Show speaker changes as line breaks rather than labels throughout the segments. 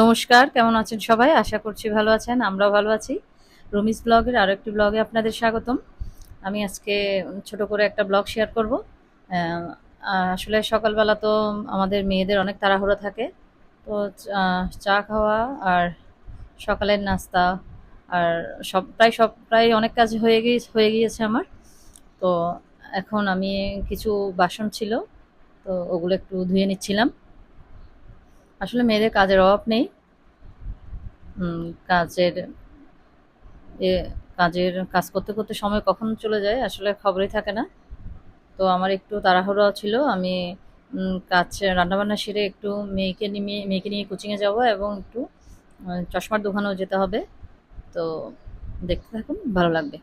নমস্কার, কেমন আছেন সবাই? আশা করছি ভালো আছেন, আমরাও ভালো আছি। রমিস ব্লগের আরও একটি ব্লগে আপনাদের স্বাগতম। আমি আজকে ছোট করে একটা ব্লগ শেয়ার করব। আসলে সকালবেলা তো আমাদের মেয়েদের অনেক তাড়াহুড়ো থাকে। তো চা খাওয়া আর সকালের নাস্তা আর সব, প্রায় সব, প্রায় অনেক কাজ হয়ে গিয়ে, হয়ে গিয়েছে আমার। তো এখন আমি কিছু বাসন ছিল, তো ওগুলো একটু ধুয়ে নিচ্ছিলাম। আসলে মেয়েদের কাজের অভাব নেই। কাজের কাজের কাজ করতে করতে সময় কখন চলে যায় আসলে খবরই থাকে না। তো আমার একটু তাড়াহুড়ো ছিল, আমি কাজ, রান্নাবান্না সেরে একটু মেয়েকে নিয়ে মেয়েকে নিয়ে কোচিংয়ে যাব এবং একটু চশমার দোকানেও যেতে হবে। তো দেখতে থাকুন, ভালো লাগবে।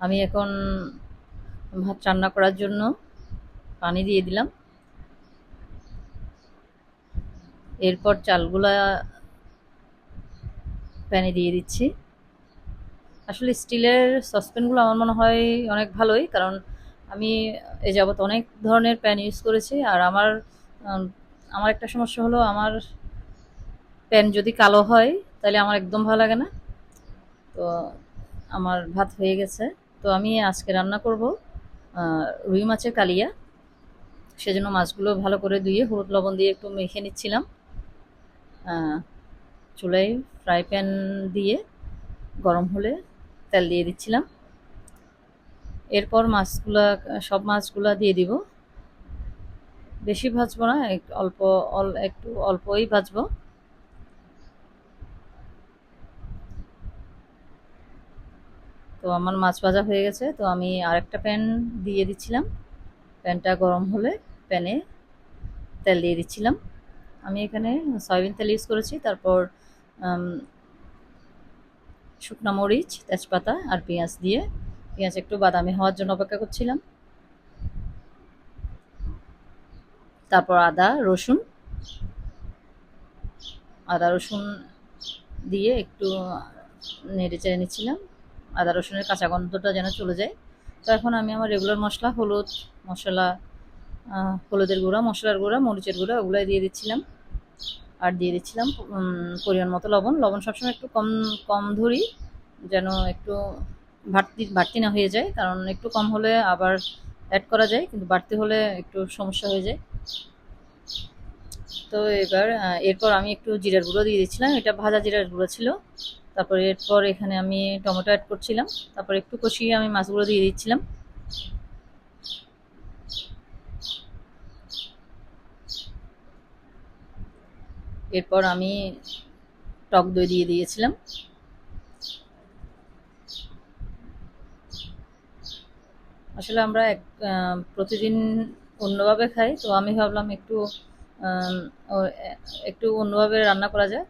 আমি এখন ভাত রান্না করার জন্য পানি দিয়ে দিলাম। এরপর চালগুলা প্যানে দিয়ে দিচ্ছি। আসলে স্টিলের সসপ্যানগুলো আমার মনে হয় অনেক ভালোই, কারণ আমি এ যাবৎ অনেক ধরনের প্যান ইউজ করেছি। আর আমার আমার একটা সমস্যা হলো, আমার প্যান যদি কালো হয়, তাহলে আমার একদম ভালো লাগে না। তো আমার ভাত হয়ে গেছে। তো আমি আজকে রান্না করব রুই মাছের কালিয়া। সেজন্য মাছগুলো ভালো করে ধুয়ে হলুদ লবণ দিয়ে একটু মেখে নিচ্ছিলাম। চুলায় ফ্রাই প্যান দিয়ে গরম হলে তেল দিয়ে দিচ্ছিলাম। এরপর মাছগুলা, সব মাছগুলা দিয়ে দিব। বেশি ভাজবো না অল্প, অল, একটু অল্পই ভাজবো। তো আমার মাছ ভাজা হয়ে গেছে, তো আমি আরেকটা প্যান দিয়ে দিচ্ছিলাম। প্যানটা গরম হলে প্যানে তেল দিয়ে দিচ্ছিলাম। আমি এখানে সয়াবিন তেল ইউজ করেছি, তারপর শুকনো মরিচ, তেজপাতা আর পেঁয়াজ দিয়ে। পেঁয়াজ একটু বাদামি হওয়ার জন্য অপেক্ষা করছিলাম। তারপর আদা, রসুন। আদা, রসুন দিয়ে একটু নেড়ে চেড়ে নিচ্ছিলাম। আদা, রসুনের কাঁচা গন্ধটা যেন চলে যায়। তো এখন আমি আমার রেগুলার মশলা, হলুদ মশলা হলুদের গুঁড়া, মশলার গুঁড়া, মরিচের গুঁড়া, ওগুলাই দিয়ে দিচ্ছিলাম। আর দিয়ে দিচ্ছিলাম পরিমাণ মতো লবণ। লবণ সবসময় একটু কম কম ধরি, যেন একটু বাড়তি বাড়তি না হয়ে যায়। কারণ একটু কম হলে আবার অ্যাড করা যায়, কিন্তু বাড়তি হলে একটু সমস্যা হয়ে যায়। তো এবার এরপর আমি একটু জিরার গুঁড়ো দিয়ে দিচ্ছিলাম। এটা ভাজা জিরার গুঁড়ো ছিল। তারপর এরপর এখানে আমি টমেটো অ্যাড করছিলাম। তারপর একটু কষিয়ে আমি মাছগুলো দিয়ে দিচ্ছিলাম। এরপর আমি টক দই দিয়ে দিয়েছিলাম। আসলে আমরা এক প্রতিদিন অন্যভাবে খাই, তো আমি ভাবলাম একটু একটু অন্যভাবে রান্না করা যায়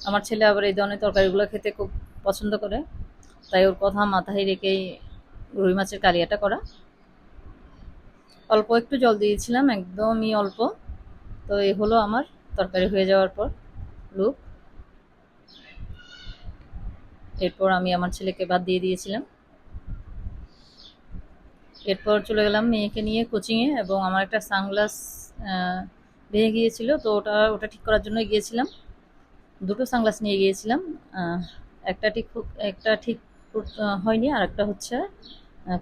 আমার ছেলে আবার এই ধরনের তরকারিগুলো খেতে খুব পছন্দ করে, তাই ওর কথা মাথায় রেখেই রুই মাছের কালিয়াটা করা। অল্প একটু জল দিয়েছিলাম, একদমই অল্প, তো এ হলো আমার তরকারি হয়ে যাওয়ার পর, লুক। এরপর আমি আমার ছেলেকে বাদ দিয়ে দিয়েছিলাম। এরপর চলে গেলাম মেয়েকে নিয়ে কোচিংয়ে এবং আমার একটা সানগ্লাস ভেঙে গিয়েছিল, তো ওটা ওটা ঠিক করার জন্য গিয়েছিলাম। দুটো সানগ্লাস নিয়ে গিয়েছিলাম। একটা ঠিক একটা ঠিক হয়নি আর একটা হচ্ছে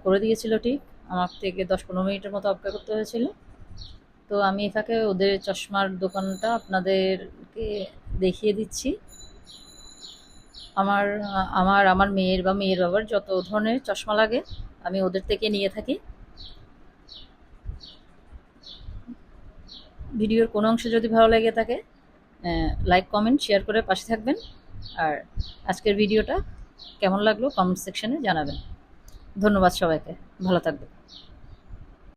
করে দিয়েছিল ঠিক। আমার থেকে দশ পনেরো মিনিটের মতো অপেক্ষা করতে হয়েছিল। তো আমি এ ফাঁকে ওদের চশমার দোকানটা আপনাদেরকে দেখিয়ে দিচ্ছি। আমার আমার আমার মেয়ের বা মেয়ের বাবার যত ধরনের চশমা লাগে, আমি ওদের থেকে নিয়ে থাকি। ভিডিওর কোনো অংশ যদি ভালো লেগে থাকে লাইক, কমেন্ট, শেয়ার করে পাশে থাকবেন। আর আজকের ভিডিওটা কেমন লাগল কমেন্ট সেকশনে জানাবেন। ধন্যবাদ সবাইকে। ভালো থাকবেন।